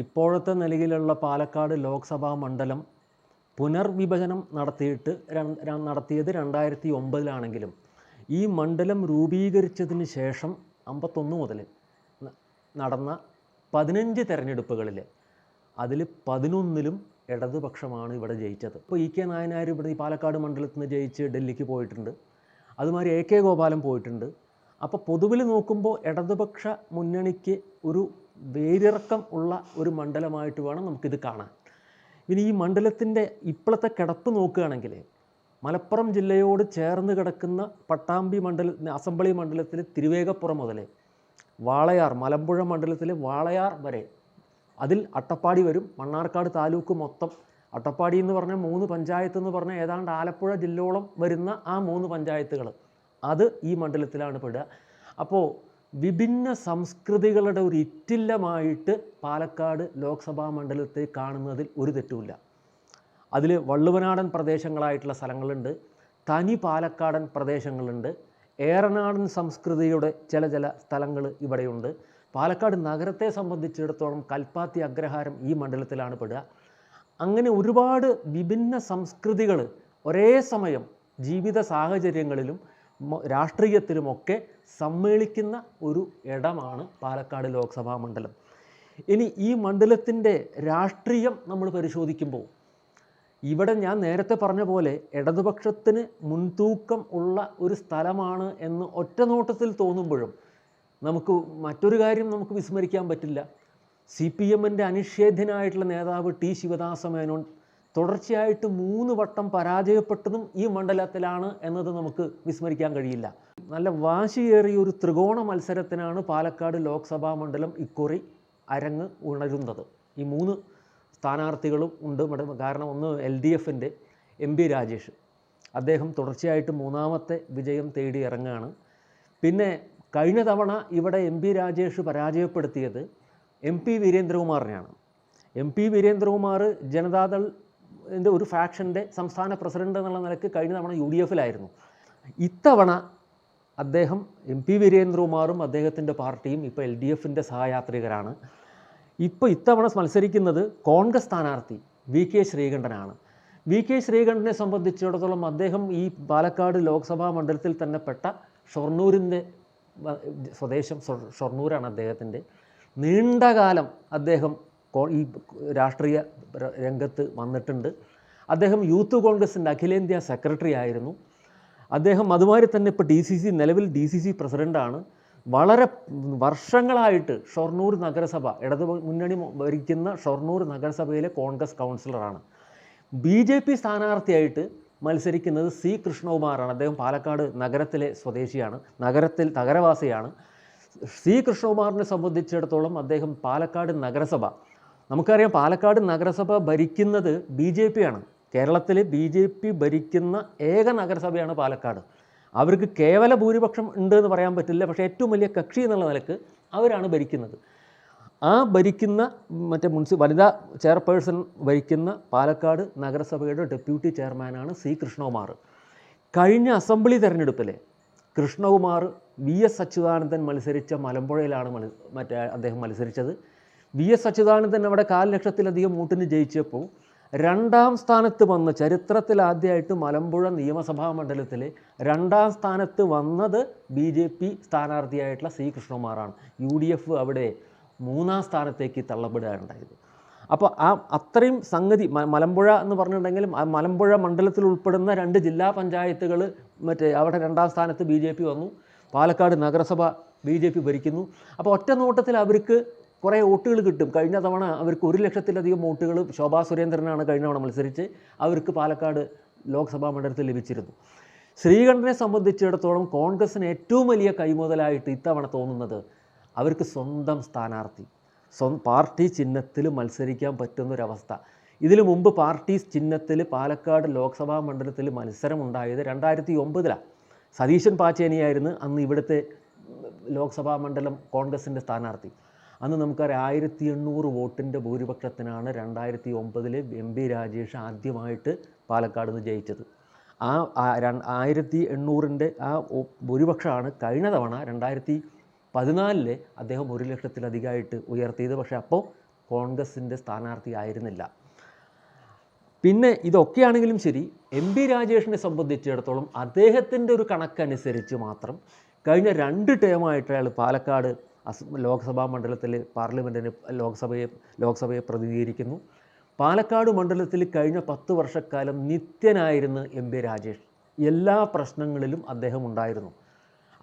ഇപ്പോഴത്തെ നിലയിലുള്ള പാലക്കാട് ലോക്സഭാ മണ്ഡലം പുനർവിഭജനം നടത്തിയിട്ട് നടത്തിയത് രണ്ടായിരത്തി ഒമ്പതിലാണെങ്കിലും ഈ മണ്ഡലം രൂപീകരിച്ചതിന് ശേഷം അമ്പത്തൊന്ന് മുതൽ നടന്ന പതിനഞ്ച് തെരഞ്ഞെടുപ്പുകളിൽ അതിൽ പതിനൊന്നിലും ഇടതുപക്ഷമാണ് ഇവിടെ ജയിച്ചത്. ഇപ്പോൾ ഇ കെ നായനാർ ഇവിടെ ഈ പാലക്കാട് മണ്ഡലത്തിൽ നിന്ന് ജയിച്ച് ഡൽഹിക്ക് പോയിട്ടുണ്ട്. അതുമാതിരി എ കെ ഗോപാലൻ പോയിട്ടുണ്ട്. അപ്പോൾ പൊതുവിൽ നോക്കുമ്പോൾ ഇടതുപക്ഷ മുന്നണിക്ക് ഒരു വേരിറക്കം ഉള്ള ഒരു മണ്ഡലമായിട്ട് വേണം നമുക്കിത് കാണാൻ. ഇനി ഈ മണ്ഡലത്തിന്റെ ഇപ്പോഴത്തെ കിടപ്പ് നോക്കുകയാണെങ്കിൽ മലപ്പുറം ജില്ലയോട് ചേർന്ന് കിടക്കുന്ന പട്ടാമ്പി മണ്ഡല അസംബ്ലി മണ്ഡലത്തിലെ തിരുവേഗപ്പുറം മുതൽ വാളയാർ മലമ്പുഴ മണ്ഡലത്തിലെ വാളയാർ വരെ അതിൽ അട്ടപ്പാടി വരും. മണ്ണാർക്കാട് താലൂക്ക് മൊത്തം അട്ടപ്പാടി എന്ന് പറഞ്ഞ മൂന്ന് പഞ്ചായത്ത് എന്ന് പറഞ്ഞാൽ ഏതാണ്ട് ആലപ്പുഴ ജില്ലയോളം വരുന്ന ആ മൂന്ന് പഞ്ചായത്തുകൾ. അത് ഈ മണ്ഡലത്തിലാണ് പെടുക. അപ്പോൾ വിഭിന്ന സംസ്കൃതികളുടെ ഒരു ഇറ്റില്ലമായിട്ട് പാലക്കാട് ലോക്സഭാ മണ്ഡലത്തെ കാണുന്നതിൽ ഒരു തെറ്റുമില്ല. അതിൽ വള്ളുവനാടൻ പ്രദേശങ്ങളായിട്ടുള്ള സ്ഥലങ്ങളുണ്ട് തനി പാലക്കാടൻ പ്രദേശങ്ങളുണ്ട് ഏറനാടൻ സംസ്കൃതിയുടെ ചില ചില സ്ഥലങ്ങൾ ഇവിടെയുണ്ട്. പാലക്കാട് നഗരത്തെ സംബന്ധിച്ചിടത്തോളം കൽപ്പാത്തി അഗ്രഹാരം ഈ മണ്ഡലത്തിലാണ് പെടുക. അങ്ങനെ ഒരുപാട് വിഭിന്ന സംസ്കൃതികൾ ഒരേ സമയം ജീവിത സാഹചര്യങ്ങളിലും രാഷ്ട്രീയത്തിലുമൊക്കെ സമ്മേളിക്കുന്ന ഒരു ഇടമാണ് പാലക്കാട് ലോക്സഭാ മണ്ഡലം. ഇനി ഈ മണ്ഡലത്തിന്റെ രാഷ്ട്രീയം നമ്മൾ പരിശോധിക്കുമ്പോൾ ഇവിടെ ഞാൻ നേരത്തെ പറഞ്ഞ പോലെ ഇടതുപക്ഷത്തിന് മുൻതൂക്കം ഉള്ള ഒരു സ്ഥലമാണ് എന്ന് ഒറ്റ നോട്ടത്തിൽ തോന്നുമ്പോഴും നമുക്ക് മറ്റൊരു കാര്യം നമുക്ക് വിസ്മരിക്കാൻ പറ്റില്ല. സി പി എമ്മിന്റെ അനിഷേധ്യനായിട്ടുള്ള നേതാവ് ടി ശിവദാസ മേനോൻ തുടർച്ചയായിട്ട് മൂന്ന് വട്ടം പരാജയപ്പെട്ടതും ഈ മണ്ഡലത്തിലാണ് എന്നത് നമുക്ക് വിസ്മരിക്കാൻ കഴിയില്ല. നല്ല വാശിയേറിയ ഒരു ത്രികോണ മത്സരത്തിനാണ് പാലക്കാട് ലോക്സഭാ മണ്ഡലം ഇക്കുറി അരങ്ങ് ഉണരുന്നത്. ഈ മൂന്ന് സ്ഥാനാർത്ഥികളും ഉണ്ട്. കാരണം ഒന്ന് എൽ ഡി എഫിന്റെ എം പി രാജേഷ്. അദ്ദേഹം തുടർച്ചയായിട്ട് മൂന്നാമത്തെ വിജയം തേടി ഇറങ്ങുകയാണ് പിന്നെ കഴിഞ്ഞ തവണ ഇവിടെ എം പി രാജേഷ് പരാജയപ്പെടുത്തിയത് എം പി വീരേന്ദ്രകുമാറിനെയാണ്. എം പി വീരേന്ദ്രകുമാർ ജനതാദൾ ന്റെ ഒരു ഫാക്ഷന്റെ സംസ്ഥാന പ്രസിഡന്റ് എന്നുള്ള നിലയ്ക്ക് കഴിഞ്ഞ തവണ യു ഡി എഫിലായിരുന്നു. ഇത്തവണ അദ്ദേഹം എം പി വീരേന്ദ്രകുമാറും അദ്ദേഹത്തിന്റെ പാർട്ടിയും ഇപ്പോൾ എൽ ഡി എഫിന്റെ സഹയാത്രികരാണ്. ഇപ്പോൾ ഇത്തവണ മത്സരിക്കുന്നത് കോൺഗ്രസ് സ്ഥാനാർത്ഥി വി കെ ശ്രീകണ്ഠനാണ്. വി കെ ശ്രീകണ്ഠനെ സംബന്ധിച്ചിടത്തോളം അദ്ദേഹം ഈ പാലക്കാട് ലോക്സഭാ മണ്ഡലത്തിൽ തന്നെ പെട്ട ഷൊർണൂരിന്റെ സ്വദേശം ഷൊർ- ഷൊർണൂരാണ് അദ്ദേഹത്തിന്റെ നീണ്ടകാലം അദ്ദേഹം ഈ രാഷ്ട്രീയ രംഗത്ത് വന്നിട്ടുണ്ട്. അദ്ദേഹം യൂത്ത് കോൺഗ്രസിന്റെ അഖിലേന്ത്യാ സെക്രട്ടറി ആയിരുന്നു. അദ്ദേഹം അതുമാതിരി തന്നെ ഇപ്പോൾ ഡി സി സി നിലവിൽ ഡി സി സി പ്രസിഡന്റാണ് വളരെ വർഷങ്ങളായിട്ട് ഷൊർണൂർ നഗരസഭ ഇടതു മുന്നണി ഭരിക്കുന്ന ഷൊർണൂർ നഗരസഭയിലെ കോൺഗ്രസ് കൗൺസിലറാണ് ബി ജെ പി സ്ഥാനാർത്ഥിയായിട്ട് മത്സരിക്കുന്നത് സി കൃഷ്ണകുമാറാണ് അദ്ദേഹം പാലക്കാട് നഗരത്തിലെ സ്വദേശിയാണ്. നഗരത്തിൽ നഗരവാസിയാണ് സി കൃഷ്ണകുമാറിനെ സംബന്ധിച്ചിടത്തോളം അദ്ദേഹം പാലക്കാട് നഗരസഭ നമുക്കറിയാം പാലക്കാട് നഗരസഭ ഭരിക്കുന്നത് ബി ജെ പി ആണ്. കേരളത്തിൽ ബി ജെ പി ഭരിക്കുന്ന ഏക നഗരസഭയാണ് പാലക്കാട്. അവർക്ക് കേവല ഭൂരിപക്ഷം ഉണ്ട് എന്ന് പറയാൻ പറ്റില്ല പക്ഷേ ഏറ്റവും വലിയ കക്ഷി എന്നുള്ള നിലയ്ക്ക് അവരാണ് ഭരിക്കുന്നത്. ആ ഭരിക്കുന്ന മറ്റേ മുൻസി വനിതാ ചെയർപേഴ്സൺ ഭരിക്കുന്ന പാലക്കാട് നഗരസഭയുടെ ഡെപ്യൂട്ടി ചെയർമാനാണ് സി കൃഷ്ണകുമാർ. കഴിഞ്ഞ അസംബ്ലി തെരഞ്ഞെടുപ്പിൽ കൃഷ്ണകുമാർ വി എസ് അച്യുതാനന്ദൻ മത്സരിച്ച മലമ്പുഴയിലാണ് മറ്റേ അദ്ദേഹം മത്സരിച്ചത്. വി എസ് അച്യുതാനന്ദൻ അവിടെ കാൽ ലക്ഷത്തിലധികം വോട്ടിന് ജയിച്ചപ്പോൾ രണ്ടാം സ്ഥാനത്ത് വന്ന ചരിത്രത്തിൽ ആദ്യമായിട്ട് മലമ്പുഴ നിയമസഭാ മണ്ഡലത്തിൽ രണ്ടാം സ്ഥാനത്ത് വന്നത് ബി ജെ പി സ്ഥാനാർത്ഥിയായിട്ടുള്ള സി കൃഷ്ണകുമാറാണ്. യു ഡി എഫ് അവിടെ മൂന്നാം സ്ഥാനത്തേക്ക് തള്ളപ്പെടുകയുണ്ടായത്. അപ്പോൾ ആ അത്രയും സംഗതി മലമ്പുഴ എന്ന് പറഞ്ഞിട്ടുണ്ടെങ്കിൽ മലമ്പുഴ മണ്ഡലത്തിൽ ഉൾപ്പെടുന്ന രണ്ട് ജില്ലാ പഞ്ചായത്തുകൾ മറ്റേ അവിടെ രണ്ടാം സ്ഥാനത്ത് ബി വന്നു. പാലക്കാട് നഗരസഭ ബി ഭരിക്കുന്നു. അപ്പോൾ ഒറ്റ നോട്ടത്തിൽ അവർക്ക് കുറേ വോട്ടുകൾ കിട്ടും. കഴിഞ്ഞ തവണ അവർക്ക് ഒരു ലക്ഷത്തിലധികം വോട്ടുകൾ ശോഭാ സുരേന്ദ്രനാണ് കഴിഞ്ഞ തവണ മത്സരിച്ച് അവർക്ക് പാലക്കാട് ലോക്സഭാ മണ്ഡലത്തിൽ ലഭിച്ചിരുന്നു. ശ്രീകണ്ഠനെ സംബന്ധിച്ചിടത്തോളം കോൺഗ്രസിന് ഏറ്റവും വലിയ കൈമുതലായിട്ട് ഇത്തവണ തോന്നുന്നത് അവർക്ക് സ്വന്തം സ്ഥാനാർത്ഥി സ്വ പാർട്ടി ചിഹ്നത്തിൽ മത്സരിക്കാൻ പറ്റുന്നൊരവസ്ഥ. ഇതിനു മുമ്പ് പാർട്ടി ചിഹ്നത്തിൽ പാലക്കാട് ലോക്സഭാ മണ്ഡലത്തിൽ മത്സരം ഉണ്ടായത് രണ്ടായിരത്തി ഒമ്പതിലാണ് സതീശൻ പാച്ചേനിയായിരുന്നു അന്ന് ഇവിടുത്തെ ലോക്സഭാ മണ്ഡലം കോൺഗ്രസിന്റെ സ്ഥാനാർത്ഥി. അന്ന് നമുക്കറിയാം ആയിരത്തി എണ്ണൂറ് വോട്ടിന്റെ ഭൂരിപക്ഷത്തിനാണ് രണ്ടായിരത്തി ഒമ്പതിൽ എം പി രാജേഷ് ആദ്യമായിട്ട് പാലക്കാട് നിന്ന് ജയിച്ചത്. ആ ആയിരത്തി എണ്ണൂറിന്റെ ആ ഭൂരിപക്ഷമാണ് കഴിഞ്ഞ തവണ രണ്ടായിരത്തി പതിനാലിൽ അദ്ദേഹം ഒരു ലക്ഷത്തിലധികമായിട്ട് ഉയർത്തിയത്. പക്ഷേ അപ്പോൾ കോൺഗ്രസിന്റെ സ്ഥാനാർത്ഥി ആയിരുന്നില്ല. പിന്നെ ഇതൊക്കെയാണെങ്കിലും ശരി എം പി രാജേഷിനെ സംബന്ധിച്ചിടത്തോളം അദ്ദേഹത്തിന്റെ ഒരു കണക്കനുസരിച്ച് മാത്രം കഴിഞ്ഞ രണ്ട് ടേമായിട്ട് അയാൾ പാലക്കാട് അസ് ലോക്സഭാ മണ്ഡലത്തിൽ പാർലമെന്റിന് ലോക്സഭയെ ലോക്സഭയെ പ്രതിനിധീകരിക്കുന്നു. പാലക്കാട് മണ്ഡലത്തിൽ കഴിഞ്ഞ പത്ത് വർഷക്കാലം നിത്യനായിരുന്നു എം പി രാജേഷ് എല്ലാ പ്രശ്നങ്ങളിലും അദ്ദേഹം ഉണ്ടായിരുന്നു.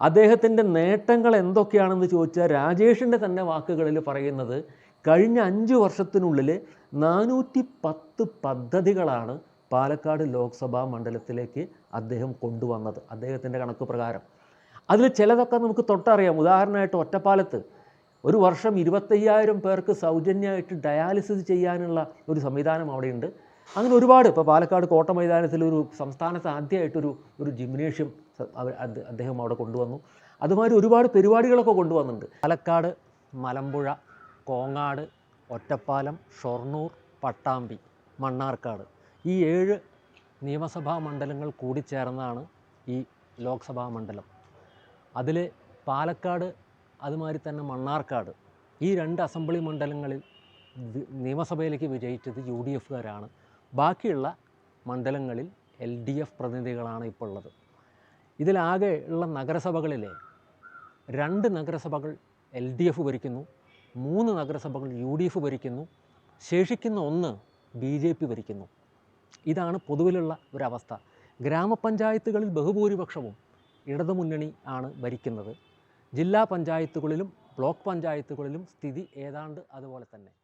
അദ്ദേഹത്തിന്റെ നേട്ടങ്ങൾ എന്തൊക്കെയാണെന്ന് ചോദിച്ചാൽ രാജേഷിന്റെ തന്നെ വാക്കുകളിൽ പറയുന്നത് കഴിഞ്ഞ അഞ്ച് വർഷത്തിനുള്ളിൽ നാനൂറ്റി പത്ത് പദ്ധതികളാണ് പാലക്കാട് ലോക്സഭാ മണ്ഡലത്തിലേക്ക് അദ്ദേഹം കൊണ്ടുവന്നത്. അദ്ദേഹത്തിന്റെ കണക്ക് പ്രകാരം അതിൽ ചിലതൊക്കെ നമുക്ക് തൊട്ടറിയാം. ഉദാഹരണമായിട്ട് ഒറ്റപ്പാലത്ത് ഒരു വർഷം ഇരുപത്തയ്യായിരം പേർക്ക് സൗജന്യമായിട്ട് ഡയാലിസിസ് ചെയ്യാനുള്ള ഒരു സംവിധാനം അവിടെയുണ്ട്. അങ്ങനെ ഒരുപാട് ഇപ്പോൾ പാലക്കാട് കോട്ട മൈതാനത്തിൽ ഒരു സംസ്ഥാനത്ത് ആദ്യമായിട്ടൊരു ഒരു ജിംനേഷ്യം അദ്ദേഹം അവിടെ കൊണ്ടുവന്നു. അതുമാതിരി ഒരുപാട് പരിപാടികളൊക്കെ കൊണ്ടുവന്നിട്ടുണ്ട്. പാലക്കാട് മലമ്പുഴ കോങ്ങാട് ഒറ്റപ്പാലം ഷൊർണൂർ പട്ടാമ്പി മണ്ണാർക്കാട് ഈ ഏഴ് നിയമസഭാ മണ്ഡലങ്ങൾ കൂടിച്ചേർന്നാണ് ഈ ലോക്സഭാ മണ്ഡലം. അതിൽ പാലക്കാട് അതുമാതിരി തന്നെ മണ്ണാർക്കാട് ഈ രണ്ട് അസംബ്ലി മണ്ഡലങ്ങളിൽ നിയമസഭയിലേക്ക് വിജയിച്ചത് യു ഡി എഫുകാരാണ് ബാക്കിയുള്ള മണ്ഡലങ്ങളിൽ എൽ ഡി എഫ് പ്രതിനിധികളാണ് ഇപ്പോൾ ഉള്ളത് ഇതിലാകെ ഉള്ള നഗരസഭകളിലെ രണ്ട് നഗരസഭകൾ എൽ ഡി എഫ് ഭരിക്കുന്നു മൂന്ന് നഗരസഭകൾ യു ഡി എഫ് ഭരിക്കുന്നു ശേഷിക്കുന്ന ഒന്ന് ബി ജെ പി ഭരിക്കുന്നു. ഇതാണ് പൊതുവിലുള്ള ഒരവസ്ഥ. ഗ്രാമപഞ്ചായത്തുകളിൽ ബഹുഭൂരിപക്ഷവും ഇടതുമുന്നണി ആണ് ഭരിക്കുന്നത്. ജില്ലാ പഞ്ചായത്തുകളിലും ബ്ലോക്ക് പഞ്ചായത്തുകളിലും സ്ഥിതി ഏതാണ്ട് അതുപോലെ തന്നെ.